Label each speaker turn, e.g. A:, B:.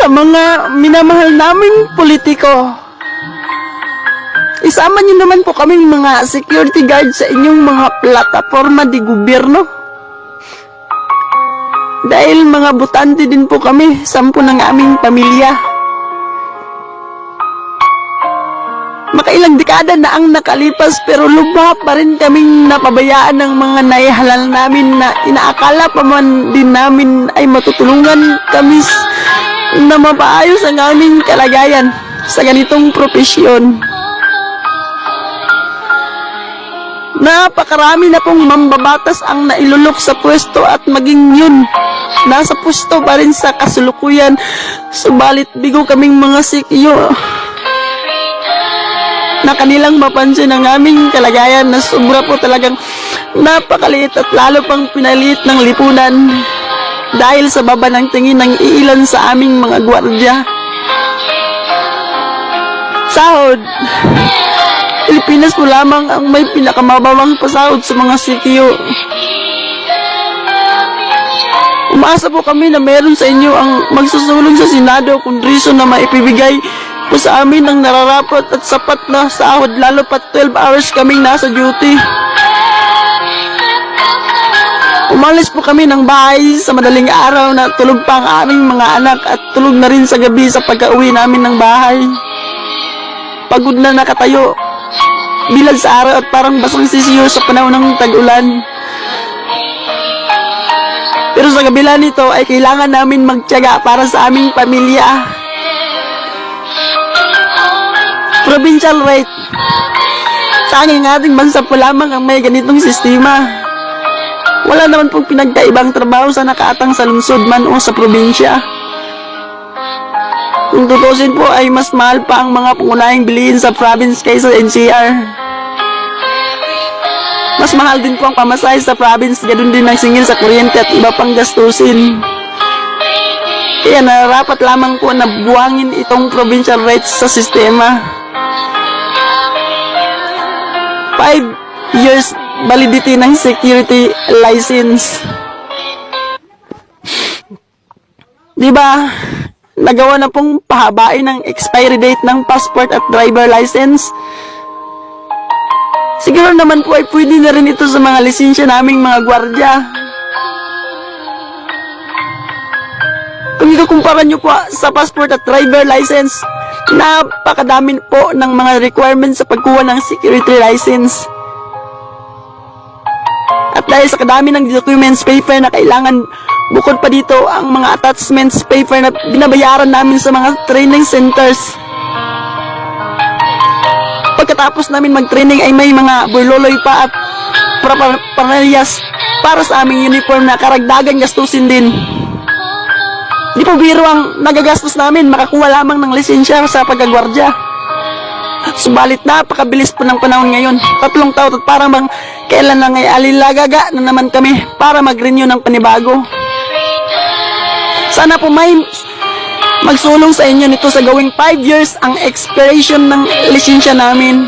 A: Mga minamahal naming politiko, isama niyo naman po kaming mga security guard sa inyong mga plataforma di gobyerno. Dahil mga butante din po kami, sampu ng aming pamilya. Makailang dekada na ang nakalipas pero lubha pa rin kaming napabayaan ng mga naihalal namin na inaakala pa man din namin ay matutulungan kami na mapaayos ang aming kalagayan sa ganitong propesyon. Napakarami na pong mambabatas ang nailulok sa pwesto at maging yun. Nasa pwesto pa rin sa kasulukuyan. Subalit bigo kaming mga sikyo na kanilang mapansin ang aming kalagayan na sobra po talagang napakaliit at lalo pang pinaliit ng lipunan dahil sa baba ng tingin ng iilan sa aming mga gwardya. Sahod. Pilipinas po lamang ang may pinakamababang pasahod sa mga CTO. Umaasa po kami na meron sa inyo ang magsusulong sa Senado o Kongreso na maipibigay po sa amin ang nararapat at sapat na sahod lalo pat 12 hours kaming nasa duty. Umalis po kami ng bahay sa madaling araw na tulog pa ang aming mga anak at tulog na rin sa gabi sa pagka-uwi namin ng bahay. Pagod na nakatayo, bilad sa araw at parang basang sisiyo sa panahon ng tag-ulan. Pero sa kabila nito ay kailangan namin magtiyaga para sa aming pamilya. Provincial rate. Sa aking ating bansa po lamang ang may ganitong sistema. Wala naman pong pinagkaibang trabaho sa nakaatang sa lungsod man o sa probinsya. Kung tutusin po ay mas mahal pa ang mga pangunahing bilihin sa province kaysa NCR. Mas mahal din po ang pamasahe sa province, ganun din ang singil sa kuryente at iba pang gastusin. Kaya nararapat lamang po na buwangin itong provincial rates sa sistema. Validity ng security license. Di ba? Nagawa na pong pahabain ng expiry date ng passport at driver license. Siguro naman po ay pwede na rin ito sa mga lisensya naming mga gwardya. Kung ikukumpara nyo po sa passport at driver license, napakadami po ng mga requirements sa pagkuha ng security license. Dahil sa kadami ng documents paper na kailangan, bukod pa dito ang mga attachments paper na binabayaran namin sa mga training centers. Pagkatapos namin mag-training ay may mga burloloy pa at paraphernalyas para sa aming uniform na karagdagan gastusin din. Di po biro ang nagagastos namin makakuha lamang ng lisensya sa pagkagwardya. Subalit napakabilis po ng panahon ngayon. Tatlong taon at parang bang kailan na ngay alilagaga na naman kami para mag-renew ng panibago. Sana po may magsulong sa inyo nito sa gawing 5 years ang expiration ng lisensya namin.